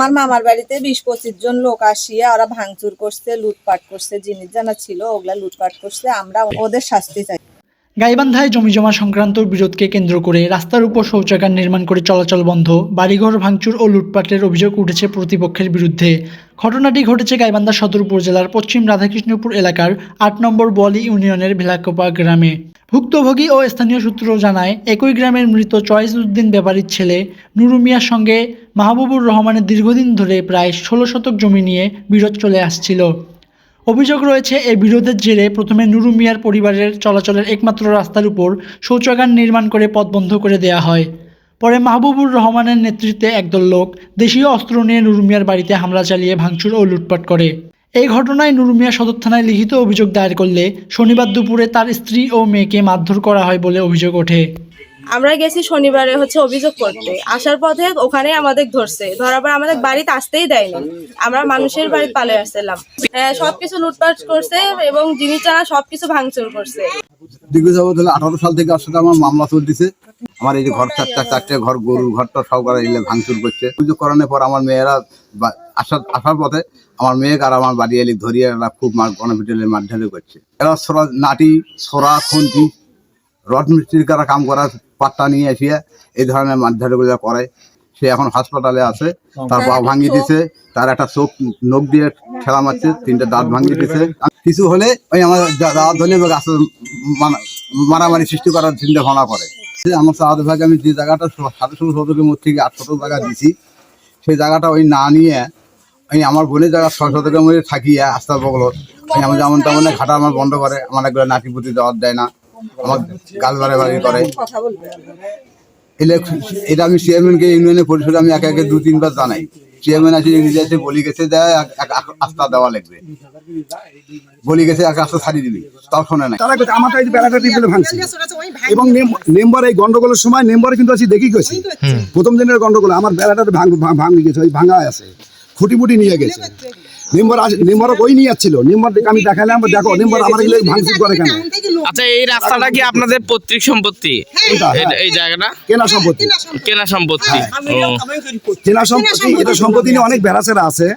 আমার মামার বাড়িতে বিশ পঁচিশ জন লোক আসিয়া ওরা ভাঙচুর করছে, লুটপাট করছে, জিনিস জানা ছিল, ওগুলা লুটপাট করছে, আমরা ওদের শাস্তি চাই। গাইবান্ধায় জমিজমা সংক্রান্ত বিরোধকে কেন্দ্র করে রাস্তার উপর শৌচাগার নির্মাণ করে চলাচল বন্ধ, বাড়িঘর ভাঙচুর ও লুটপাটের অভিযোগ উঠেছে প্রতিপক্ষের বিরুদ্ধে। ঘটনাটি ঘটেছে গাইবান্ধা সদর উপজেলার পশ্চিম রাধাকৃষ্ণপুর এলাকার আট নম্বর বলি ইউনিয়নের ভেলাকোপা গ্রামে। ভুক্তভোগী ও স্থানীয় সূত্র জানায়, একই গ্রামের মৃত চয়েস উদ্দিন ব্যাপারীর ছেলে নুরুমিয়ার সঙ্গে মাহবুবুর রহমানের দীর্ঘদিন ধরে প্রায় ষোলো শতক জমি নিয়ে বিরোধ চলে আসছিল। অভিযোগ রয়েছে, এই বিরোধের জেরে প্রথমে নুরু মিয়ার পরিবারের চলাচলের একমাত্র রাস্তার উপর শৌচাগার নির্মাণ করে পথ বন্ধ করে দেয়া হয়। পরে মাহবুবুর রহমানের নেতৃত্বে একদল লোক দেশীয় অস্ত্র নিয়ে নুরুমিয়ার বাড়িতে হামলা চালিয়ে ভাঙচুর ও লুটপাট করে। এই ঘটনায় নুরু মিয়া সদর থানায় লিখিত অভিযোগ দায়ের করলে শনিবার দুপুরে তার স্ত্রী ও মেয়েকে মারধর করা হয় বলে অভিযোগ ওঠে। আমরা গেছি শনিবারে হচ্ছে অভিযোগ করতে। আসার পথে ওখানে আমাদের ধরছে। ধরার পর আমাদের বাড়িতে আসতেই দেয়নি। আমরা মানুষের বাড়িতে পালে আসছিলাম। সবকিছু লুটপাট করছে এবং জিনিস জানা সবকিছু ভাঙচুর করছে। দীর্ঘ যাবত আঠারো সাল থেকে আসলে আমার মামলা চলতেছে। আমার এই যে ঘর চারটা চারটে ঘর গরুর ঘরটা সব করে এলে ভাঙচুর করছে। পুজো করানোর পর আমার মেয়েরা আসার আসার পথে আমার মেয়েকে আর আমার বাড়ি এলে ধরিয়ে এরা খুব মার গণপিটালে মার ঢালে করছে। এরা সোরা নাটি সোরা খুন্তি রড মিস্ত্রির কারা কাম করার পাট্টা নিয়ে এসিয়ে এই ধরনের মার ঢালেগুলো করে। সে এখন হাসপাতালে আছে তার পা ভাঙিয়ে দিছে তার একটা চোখ নখ দিয়ে ঠেলা মারছে তিনটে দাঁত ভাঙিয়ে দিছে। কিছু হলে ওই আমার দাঁত ধরে গাছে মানা- মারামারি সৃষ্টি করার চিন্তা ভাবনা করে। আমার সাহায্য ভাগে আমি যে জায়গাটা ষোলো শতকের মধ্যে থেকে আট শতক জায়গা দিছি, সেই জায়গাটা ওই না নিয়ে ওই আমার বোনের জায়গা ছয় শতকের মধ্যে থাকিয়ে আস্তার বগল ওই আমার যেমন তেমন ঘাটা আমার বন্ধ করে, আমার একগুলো নাতিপুতি দেওয়ার দেয় না, আমার গাল বাড়ি বাড়ি করে এটা আমি চেয়ারম্যানকে ইউনিয়নের পরিষদে আমি একে একে দু তিনবার জানাই। চেয়ারম্যান আছে নিজে আছে, বলি গেছে, দেয় আস্থা দেওয়া লাগবে। বলি গেছে এক আস্থা ছাড়িয়ে দিবি। তাও শোনে নাই। তারা আমারটা এই বেড়াটা টিপলে ভাঙছে। এবং মেম্বার এই গন্ডগোলের সময় মেম্বারে কিন্তু আছি দেখি গেছি প্রথম দিনের গন্ডগোল আমার বেড়াটা ভাঙ গেছে ওই ভাঙা আছে। খুঁটি মুটি নিয়ে গেছে। মেম্বার মেম্বার ওই নিয়ে যাচ্ছিল। মেম্বার আমি দেখালাম দেখো মেম্বার আমার এগুলো ভাঙচুর করে কেন? আচ্ছা এই রাস্তাটা কি আপনাদের পৈতৃক সম্পত্তি? হ্যাঁ। এই- এই জায়গাটা? কেনা সম্পত্তি। কেনা সম্পত্তি। কেনা সম্পত্তি এটা সম্পত্তি নিয়ে অনেক বেড়াচেরা আছে।